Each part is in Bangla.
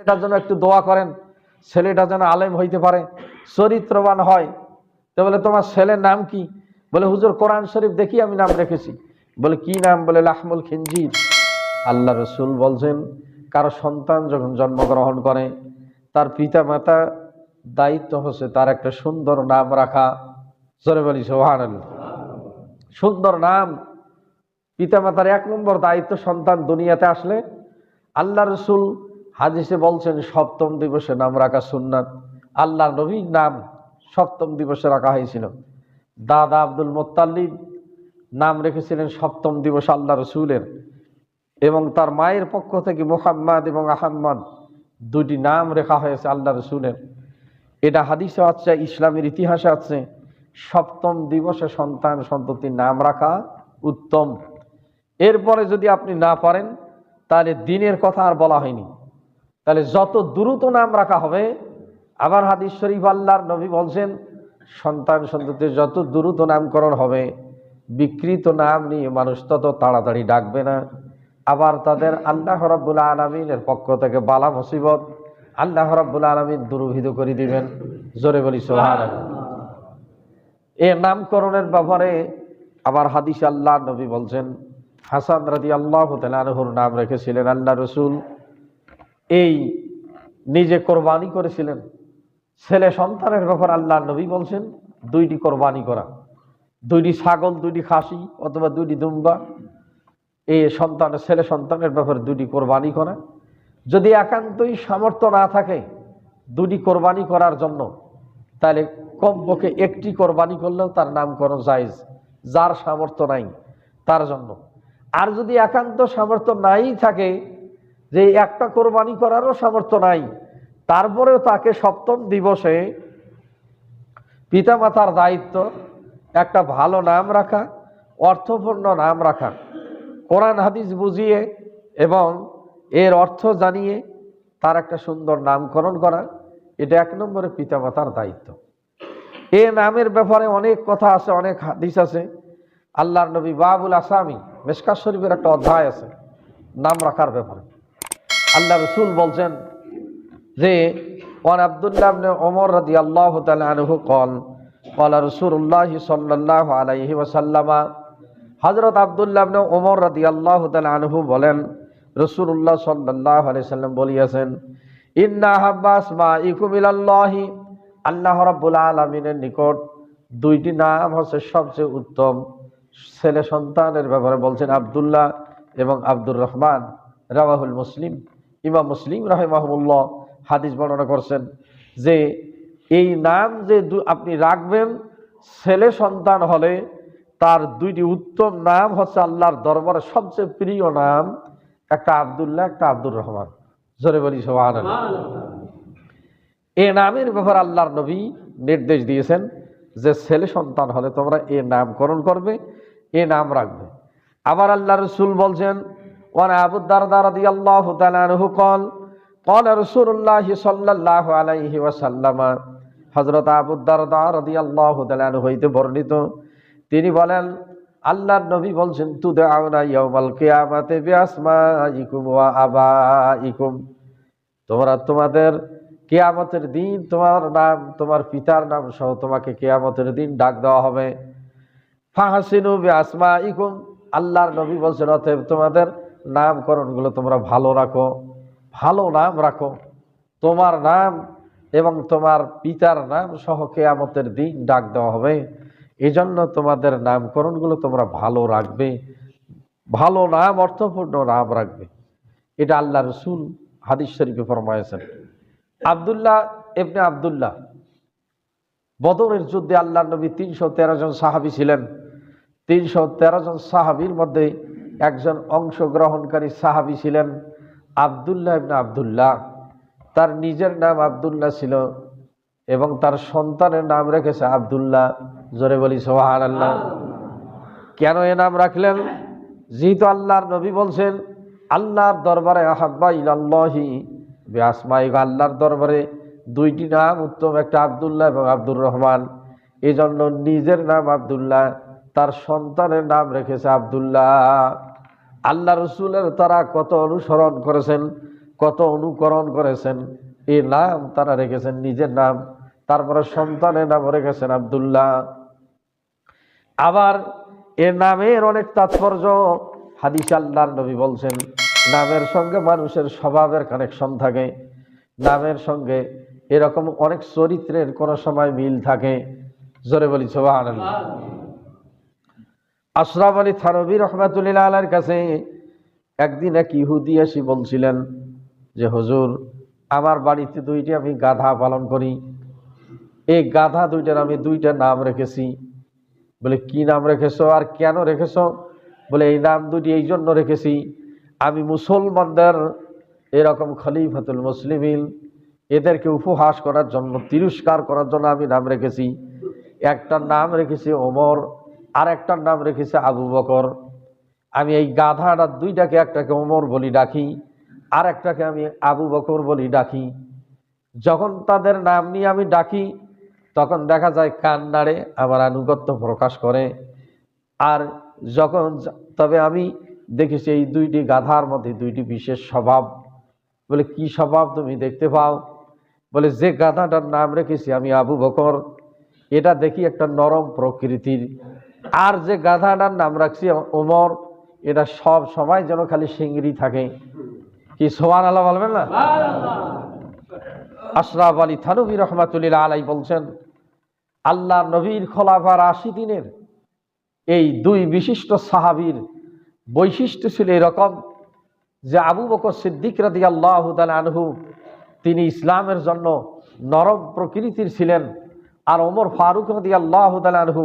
এটার জন্য একটু দোয়া করেন, ছেলেটা যেন আলেম হইতে পারে, চরিত্রবান হয়। তো বলে, তোমার ছেলের নাম কি? বলে, হুজুর, কোরআন শরীফ দেখি আমি নাম রেখেছি। বলে, কি নাম? বলে, লাহমুল খিনজির। আল্লাহ রসুল বলছেন, কারও সন্তান যখন জন্মগ্রহণ করে, তার পিতা মাতা দায়িত্ব হচ্ছে তার একটা সুন্দর নাম রাখা। জোরে বলি সোহান সুন্দর নাম। পিতা মাতার এক নম্বর দায়িত্ব সন্তান দুনিয়াতে আসলে আল্লাহ রসুল হাদিসে বলছেন, সপ্তম দিবসে নাম রাখা সুন্নাত। আল্লাহ নবীর নাম সপ্তম দিবসে রাখা হয়েছিল। দাদা আব্দুল মোত্তাল্লিব নাম রেখেছিলেন সপ্তম দিবস আল্লাহ রসুলের। এবং তার মায়ের পক্ষ থেকে মুহাম্মদ এবং আহম্মদ দুটি নাম রেখা হয়েছে আল্লাহ রসুলের। এটা হাদিসে আছে, ইসলামের ইতিহাসে আছে। সপ্তম দিবসে সন্তান সন্ততির নাম রাখা উত্তম। এরপরে যদি আপনি না পারেন, তাহলে দিনের কথা আর বলা হয়নি। তাহলে যত দ্রুত নাম রাখা হবে, আবার হাদিস শরীফ আল্লাহর নবী বলছেন, সন্তান সন্ততির যত দ্রুত নামকরণ হবে, বিকৃত নাম নিয়ে মানুষ তত তাড়াতাড়ি ডাকবে না। আবার তাদের আল্লাহ রব্বুল আলমিনের পক্ষ থেকে বালা মুসিবত আল্লাহ রব্বুল আলমিন দুরুভিত করে দিবেন। জোরে বলি সোহান এ নামকরণের ব্যাপারে আবার হাদিস আল্লাহ নবী বলছেন, হাসান রাজি আল্লাহ তালহুর নাম রেখেছিলেন আল্লাহ রসুল। এই নিজে কোরবানি করেছিলেন। ছেলে সন্তানের ব্যাপার আল্লাহ নবী বলছেন, দুইটি কোরবানি করা। দুইটি ছাগল, দুইটি খাসি অথবা দুইটি দুম্বা। এই সন্তানের ছেলে সন্তানের ব্যাপারে দুটি কোরবানি করা। যদি একান্তই সামর্থ্য না থাকে দুটি কোরবানি করার জন্য, তাহলে কমপক্ষে একটি কোরবানি করলেও তার নামকরণ জায়জ, যার সামর্থ্য নাই তার জন্য। আর যদি একান্ত সামর্থ্য নাই থাকে যে একটা কোরবানি করারও সামর্থ্য নাই। তারপরেও তাকে সপ্তম দিবসে পিতামাতার দায়িত্ব, একটা ভালো নাম রাখা, অর্থপূর্ণ নাম রাখা। কোরআন, হাদিস বুঝিয়ে এবং এর অর্থ জানিয়ে তার একটা সুন্দর নামকরণ করা, এটা এক নম্বরে পিতামাতার দায়িত্ব। এ নামের ব্যাপারে অনেক কথা আছে, অনেক হাদিস আছে। আল্লাহর নবী বাবুল আসামি মেসকা শরীফের একটা অধ্যায় আছে, নাম রাখার ব্যাপারে। আল্লাহ রসুল বলছেন যে, ওয়ান আবদুল্লাহ ওমর রাদি আল্লাহ আনহু কল কলা রসুল্লাহ সাল্লাহ আলাইহি ওয়াসাল্লামা হজরত আবদুল্লাহ ওমর রাদি আল্লাহ আনহু বলেন রসুল্লাহ সাল্লাহ আলি সাল্লাম বলিয়াছেন, ইন্না হাব্বাস মা ইকুমিল্লাহি আল্লাহ রাব্বুল আলমিনের নিকট দুইটি নাম হচ্ছে সবচেয়ে উত্তম। ছেলে সন্তানের ব্যাপারে বলছেন আবদুল্লাহ এবং আব্দুর রহমান রাবাহুল মুসলিম। ইমাম মুসলিম রাহেমাহমুল্লাহ হাদিস বর্ণনা করছেন যে, এই নাম যে আপনি রাখবেন, ছেলে সন্তান হলে তার দুইটি উত্তম নাম হচ্ছে আল্লাহর দরবারে সবচেয়ে প্রিয় নাম একটা আবদুল্লাহ, একটা আব্দুর রহমান। জোরে বলি সোহান এ নামের ব্যাপারে আল্লাহর নবী নির্দেশ দিয়েছেন যে, ছেলে সন্তান হলে তোমরা এ নামকরণ করবে, এ নাম রাখবে। আবার আল্লাহ রসুল বলছেন ওয়ান আবুদ্দার দারাদি আল্লাহ তালানহু কল কল রসুল্লাহ সাল্লাহ আলাইহি ওয়াসাল্লামা হজরত আবুদ্দার দারাদি আল্লাহ তালানহু হইতে বর্ণিত। তিনি বলেন, আল্লাহর নবী বলছেন তুদে আওনা ইয়াউমাল কিয়ামাতে বিআসমাইকুম ওয়া আবাইকুম তোমরা তোমাদের কেয়ামতের দিন, তোমার নাম, তোমার পিতার নাম সহ তোমাকে কেয়ামতের দিন ডাক দেওয়া হবে। ফাহাসিনু আসমা ইকুম আল্লাহর নবী বলছেন, অতএব তোমাদের নামকরণগুলো তোমরা ভালো রাখো, ভালো নাম রাখো। তোমার নাম এবং তোমার পিতার নাম সহ কেয়ামতের দিন ডাক দেওয়া হবে। এই জন্য তোমাদের নামকরণগুলো তোমরা ভালো রাখবে। ভালো নাম, অর্থপূর্ণ নাম রাখবে। এটা আল্লাহ রসুল হাদিস শরীফে ফরমায়েছেন। আবদুল্লাহ এমনি আবদুল্লাহ, বদরের যুদ্ধে আল্লাহ নবী তিনশো তেরো জন সাহাবি ছিলেন। তিনশো তেরো জন সাহাবির মধ্যে একজন অংশগ্রহণকারী সাহাবি ছিলেন আবদুল্লাহ ইবনে আবদুল্লাহ। তার নিজের নাম আবদুল্লাহ ছিল এবং তার সন্তানের নাম রেখেছে আবদুল্লাহ। জোরে বলি সোহান আল্লাহ কেন এ নাম রাখলেন? যেহেতু আল্লাহর নবী বলছেন, আল্লাহর দরবারে আহাব্বা ইলাল্লাহি বেআসমাইক আল্লাহর দরবারে দুইটি নাম, উত্তম একটা আবদুল্লাহ এবং আব্দুর রহমান। এজন্য নিজের নাম আবদুল্লাহ, তার সন্তানের নাম রেখেছে আবদুল্লাহ। আল্লাহ রসুলের তারা কত অনুসরণ করেছেন, কত অনুকরণ করেছেন এই নাম তারা রেখেছেন, নিজের নাম, তারপরে সন্তানের নাম রেখেছেন আব্দুল্লাহ। আবার এ নামের অনেক তাৎপর্য, হাদিস আল্লাহর নবী বলছেন, নামের সঙ্গে মানুষের স্বভাবের কানেকশন থাকে, নামের সঙ্গে এরকম অনেক চরিত্রের কোনো সময় মিল থাকে। জোরে বলি সোবাহ আশরাফ আলী থানবী রহমাতুল্লাহ আলার কাছে একদিন এক ইহুদি আসি বলছিলেন যে, হজুর, আমার বাড়িতে দুইটি আমি গাধা পালন করি। এই গাধা দুইটার আমি দুইটা নাম রেখেছি। বলে, কি নাম রেখেছো? আর কেন রেখেছো? বলে, এই নাম দুটি এই জন্য রেখেছি, আমি মুসলমানদের এরকম খলিফাতুল মুসলিমিন, এদেরকে উপহাস করার জন্য, তিরস্কার করার জন্য আমি নাম রেখেছি। একটা নাম রেখেছি ওমর আর একটার নাম রেখেছে আবু বকর। আমি এই গাধাটা দুইটাকে একটাকে ওমর বলি ডাকি আর একটাকে আমি আবু বকর বলি ডাকি। যখন তাদের নাম নিয়ে আমি ডাকি, তখন দেখা যায় কান নাড়ে আমার আনুগত্য প্রকাশ করে। আর যখন তবে আমি দেখেছি এই দুইটি গাধার মধ্যে দুইটি বিশেষ স্বভাব। বলে, কি স্বভাব তুমি দেখতে পাও? বলে, যে গাধাটার নাম রেখেছি আমি আবু বকর। এটা দেখি একটা নরম প্রকৃতির আর যে গাধাটার নাম রাখছি ওমর, এটা সব সময় যেন খালি সিংড়ি থাকে। কি সোমান আল্লাহ বলবেন না? আশরাফ আলী থানবী রহমাতুল্লাহ আলাই বলছেন আল্লাহ নবীর খোলাফার আশি দিনের এই দুই বিশিষ্ট সাহাবীর বৈশিষ্ট্য ছিল এরকম যে আবু বকর সিদ্দিক রাদি আল্লাহ আনহু, তিনি ইসলামের জন্য নরম প্রকৃতির ছিলেন, আর ওমর ফারুক রাদি আল্লাহ আনহু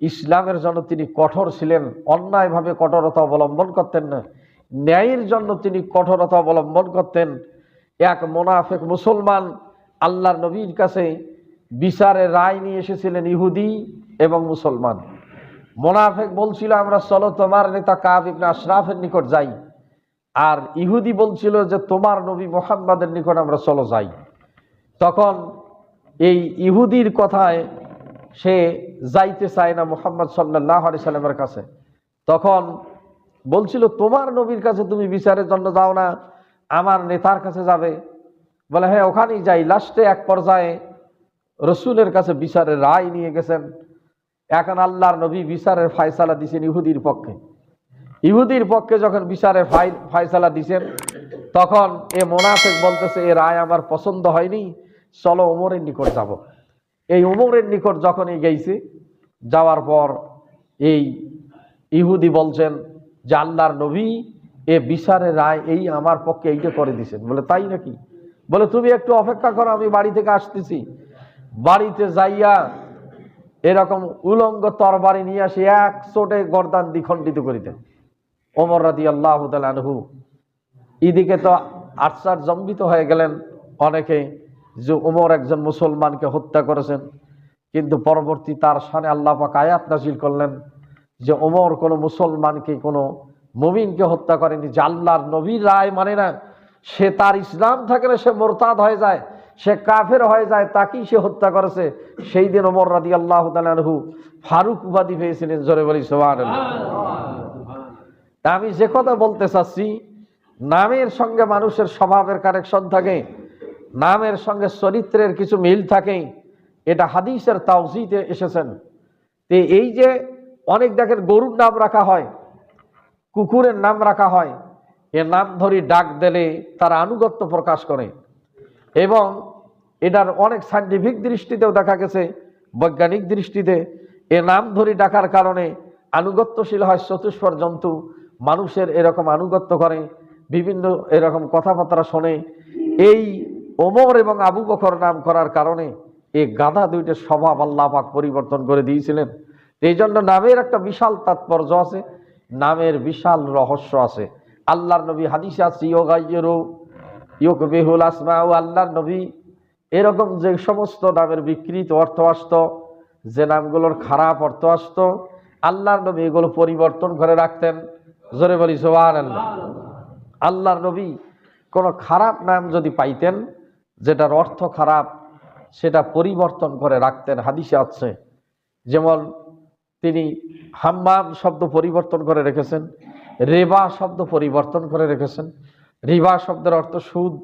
ইসলামের জন্য তিনি কঠোর ছিলেন, অন্যায়ভাবে কঠোরতা অবলম্বন করতেন না। ন্যায়ের জন্য তিনি কঠোরতা অবলম্বন করতেন। এক মোনাফেক মুসলমান আল্লাহর নবীর কাছে বিচারে রায় নিয়ে এসেছিলেন ইহুদি এবং মুসলমান। মোনাফেক বলছিল, আমরা চলো তোমার নেতা কাব ইবনে আশরাফের নিকট যাই। আর ইহুদি বলছিল যে, তোমার নবী মোহাম্মদের নিকট আমরা চলো যাই। তখন এই ইহুদির কথায় সে যাইতে চায় না মোহাম্মদ সাল্লাহ আলি সাল্লামের কাছে। তখন বলছিল, তোমার নবীর কাছে তুমি বিচারের জন্য যাও না, আমার নেতার কাছে যাবে। বলে হ্যাঁ ওখানেই যাই। লাস্টে এক পর্যায়ে রসুলের কাছে বিচারের রায় নিয়ে গেছেন। এখন আল্লাহর নবী বিচারের ফায়সালা দিছেন ইহুদির পক্ষে। ইহুদির পক্ষে যখন বিচারের ফাই, ফায়সালা দিছেন, তখন এ মোনাফেক বলতেছে, এ রায় আমার পছন্দ হয়নি, চলো ওমরের নিকট যাব। এই ওমরের নিকট যখনই গেইছে, যাওয়ার পর এই ইহুদি বলছেন যে আল্লাহর নবী এ বিচারের রায় এই আমার পক্ষে এইটা করে দিছেন। বলে, তাই নাকি? বলে, তুমি একটু অপেক্ষা করো, আমি বাড়ি থেকে আসতেছি। বাড়িতে যাইয়া এরকম উলঙ্গ তরবারি নিয়ে আসি, এক চোটে গরদান দ্বিখণ্ডিত করিতেন। ওমর রাদি আল্লাহ আনহু। এদিকে তো আটসার জম্বিত হয়ে গেলেন অনেকে। যে ওমর একজন মুসলমানকে হত্যা করেছেন, কিন্তু পরবর্তী তার সানে আল্লাহ পাক আয়াত নাজিল করলেন যে ওমর কোনো মুসলমানকে, কোনো মুমিনকে হত্যা করেনি, যে আল্লাহর নবীর রায় মানে না, সে তার ইসলাম থাকে না, সে মোরতাদ হয়ে যায়, সে কাফের হয়ে যায়, তাকেই সে হত্যা করেছে। সেই দিন ওমর রাদি আল্লাহ তালহু ফারুক উপাধি পেয়েছিলেন জোরে বলি সোহান আমি যে কথা বলতে চাচ্ছি, নামের সঙ্গে মানুষের স্বভাবের কানেকশন থাকে। নামের সঙ্গে চরিত্রের কিছু মিল থাকে এটা হাদিসের তাওজিতে এসেছেন। তে এই যে অনেক দেখেন গরুর নাম রাখা হয়, কুকুরের নাম রাখা হয়, এ নাম ধরি ডাক দিলে তারা আনুগত্য প্রকাশ করে। এবং এটার অনেক সাইন্টিফিক দৃষ্টিতেও দেখা গেছে, বৈজ্ঞানিক দৃষ্টিতে এ নাম ধরি ডাকার কারণে আনুগত্যশীল হয় চতুষ্পর জন্তু, মানুষের এরকম আনুগত্য করে, বিভিন্ন এরকম কথাবার্তা শোনে। এই ওমর এবং আবু বকর নাম করার কারণে এই গাধা দুইটার স্বভাব আল্লাহ পাক পরিবর্তন করে দিয়েছিলেন। এই জন্য নামের একটা বিশাল তাৎপর্য আছে, নামের বিশাল রহস্য আছে। আল্লাহর নবী হাদিসে আছে ইয়োগ বেহুল আসমা ও আল্লাহর নবী। এরকম যে সমস্ত নামের বিকৃত অর্থ আসত, যে নামগুলোর খারাপ অর্থ আসত, আল্লাহর নবী এগুলো পরিবর্তন করে রাখতেন। জোরে বলি সোহান আল্লাহ আল্লাহর নবী কোনো খারাপ নাম যদি পাইতেন যেটার অর্থ খারাপ, সেটা পরিবর্তন করে রাখতেন হাদিসে আছে। যেমন তিনি হাম্মাম শব্দ পরিবর্তন করে রেখেছেন, রেবা শব্দ পরিবর্তন করে রেখেছেন। রিবা শব্দের অর্থ সুদ।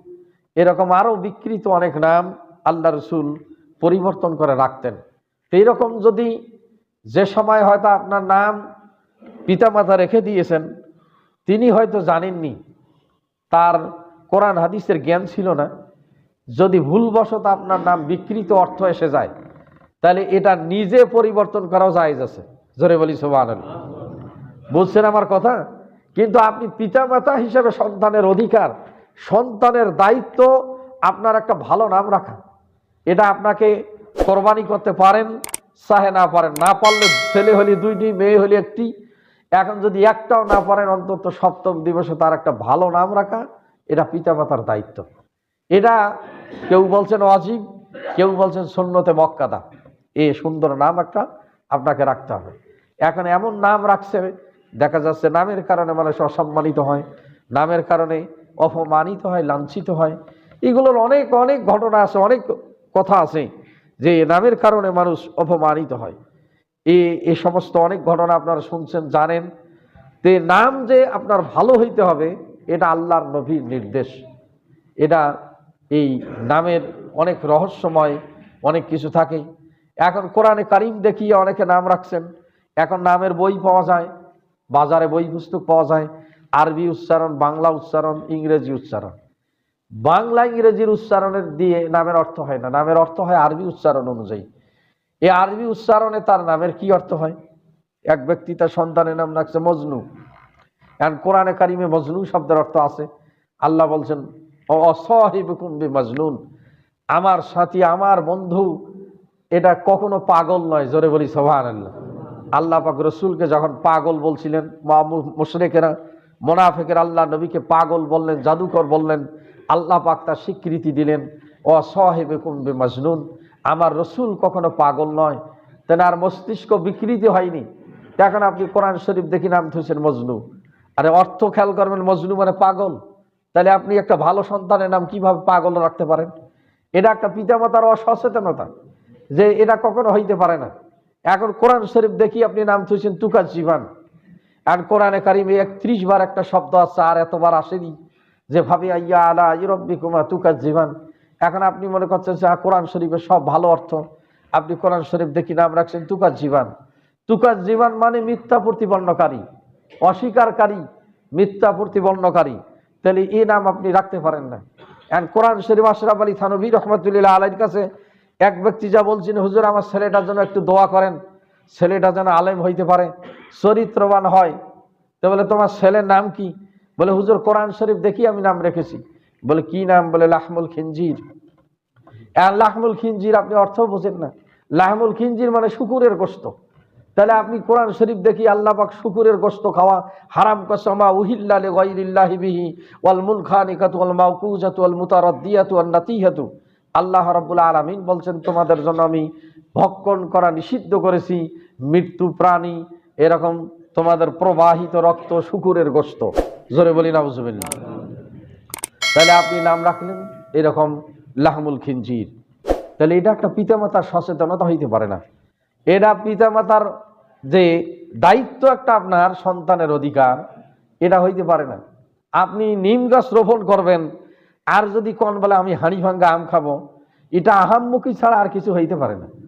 এরকম আরও বিকৃত অনেক নাম আল্লাহ রসুল পরিবর্তন করে রাখতেন। এইরকম যদি যে সময় হয়তো আপনার নাম পিতামাতা রেখে দিয়েছেন, তিনি হয়তো জানেননি। তার কোরআন হাদিসের জ্ঞান ছিল না। যদি ভুলবশত আপনার নাম বিকৃত অর্থ এসে যায়, তাহলে এটা নিজে পরিবর্তন করাও যায় আছে। জোরে বলি সোমান বুঝছেন আমার কথা? কিন্তু আপনি পিতামাতা হিসেবে সন্তানের অধিকার, সন্তানের দায়িত্ব, আপনার একটা ভালো নাম রাখা। এটা আপনাকে কোরবানি করতে পারেন, চাহে না পারেন। না পারলে ছেলে হলে দুইটি, মেয়ে হলে একটি। এখন যদি একটাও না পারেন, অন্তত সপ্তম দিবসে তার একটা ভালো নাম রাখা, এটা পিতামাতার দায়িত্ব। এটা কেউ বলছেন অজীব কেউ বলছেন শূন্যতে মক্কাদা। এ সুন্দর নাম একটা আপনাকে রাখতে হবে। এখন এমন নাম রাখছে, দেখা যাচ্ছে নামের কারণে মানুষ অসম্মানিত হয়, নামের কারণে অপমানিত হয়, লাঞ্ছিত হয়। এগুলোর অনেক অনেক ঘটনা আছে, অনেক কথা আছে যে নামের কারণে মানুষ অপমানিত হয়। এ এ সমস্ত অনেক ঘটনা আপনারা শুনছেন, জানেন। তে নাম যে আপনার ভালো হইতে হবে, এটা আল্লাহর নবীর নির্দেশ। এটা এই নামের অনেক রহস্যময় অনেক কিছু থাকে। এখন কোরআনে কারিম দেখিয়ে অনেকে নাম রাখছেন। এখন নামের বই পাওয়া যায়, বাজারে বই পুস্তক পাওয়া যায়, আরবি উচ্চারণ, বাংলা উচ্চারণ, ইংরেজি উচ্চারণ। বাংলা, ইংরেজির উচ্চারণের দিয়ে নামের অর্থ হয় না। নামের অর্থ হয় আরবি উচ্চারণ অনুযায়ী। এই আরবি উচ্চারণে তার নামের কি অর্থ হয়? এক ব্যক্তি তার সন্তানের নাম রাখছে মজনু। এখন কোরআনে কারিমে মজনু শব্দের অর্থ আছে। আল্লাহ বলছেন অসহিবকুম্বি মজনুন আমার সাথী, আমার বন্ধু, এটা কখনো পাগল নয়, জোরে বলি সোহান আল্লাহ পাক রসুলকে যখন পাগল বলছিলেন মুশরেকেরা, মোনাফেকের, আল্লাহ নবীকে পাগল বললেন, জাদুকর বললেন, আল্লাহ পাক তার স্বীকৃতি দিলেন ও সহেবে কুম্বে মজনুন আমার রসুল কখনো পাগল নয়, তেনার মস্তিষ্ক বিকৃতি হয়নি। এখন আপনি কোরআন শরীফ দেখি নাম থুইছেন মজনু। আরে অর্থ খেয়াল করবেন, মজনু মানে পাগল। তাহলে আপনি একটা ভালো সন্তানের নাম কীভাবে পাগল রাখতে পারেন? এটা একটা পিতামাতার অসচেতনতা, যে এটা কখনো হইতে পারে না। এখন কোরআন শরীফ দেখি আপনি নাম থুইছেন তুকার জীবান। আর কোরআনে কারিমে একত্রিশ বার একটা শব্দ আছে, আর এতবার আসেনি, যে ভাবি, আইয়া আলা ইরব্বি কুমা তুকার জীবান। এখন আপনি মনে করছেন যে কোরআন শরীফের সব ভালো অর্থ। আপনি কোরআন শরীফ দেখি নাম রাখছেন তুকার জীবান। তুকার জীবান মানে মিথ্যা প্রতিপন্নকারী অস্বীকারী মিথ্যা প্রতিপন্নকারী। তাহলে এই নাম আপনি রাখতে পারেন না। এখন কোরআন শরীফ আশরাফ আলী থানবী রহমতুল্লাহ আলাইর কাছে এক ব্যক্তি যা বলছেন, হুজুর, আমার ছেলেটার জন্য একটু দোয়া করেন। ছেলেটা যেন আলেম হইতে পারে, চরিত্রবান হয়। তো বলে, তোমার ছেলের নাম কি? বলে, হুজুর, কোরআন শরীফ দেখি আমি নাম রেখেছি। বলে, কি নাম? বলে, লাহমুল খিনজির। লাহমুল খিনজির আপনি অর্থ বোঝেন না। লাহমুল খিনজির মানে শুকুরের গোস্ত তাহলে আপনি কোরআন শরীফ দেখি আল্লাহ পাক শুকুরের গোস্ত খাওয়া, হারাম কসমা উহিল্লালে গায়রিল্লাহি বিহি, ওয়াল মুলখানিকাতু, ওয়াল মাওকুজাতু ওয়াল মুতারাদ্দিয়াতু, ওয়ান নাতিহাতু। আল্লাহ রাব্বুল আলামিন বলছেন, তোমাদের জন্য আমি ভক্ষণ করা নিষিদ্ধ করেছি, মৃত্যু প্রাণী, এরকম তোমাদের প্রবাহিত রক্ত শুকুরের গোস্ত জোরে বলি, নাউজুবিল্লাহ। তাহলে আপনি নাম রাখলেন, এরকম লাহমুল খিনজির। তাহলে এটা একটা পিতামাতার সচেতনতা হইতে পারে না। এটা পিতামাতার যে দায়িত্ব একটা আপনার সন্তানের অধিকার, এটা হইতে পারে না। আপনি নিম গাছ রোপণ করবেন, আর যদি কন বলে আমি হাঁড়ি ভাঙ্গা আম খাব, এটা আহাম্মুখী ছাড়া আর কিছু হইতে পারে না।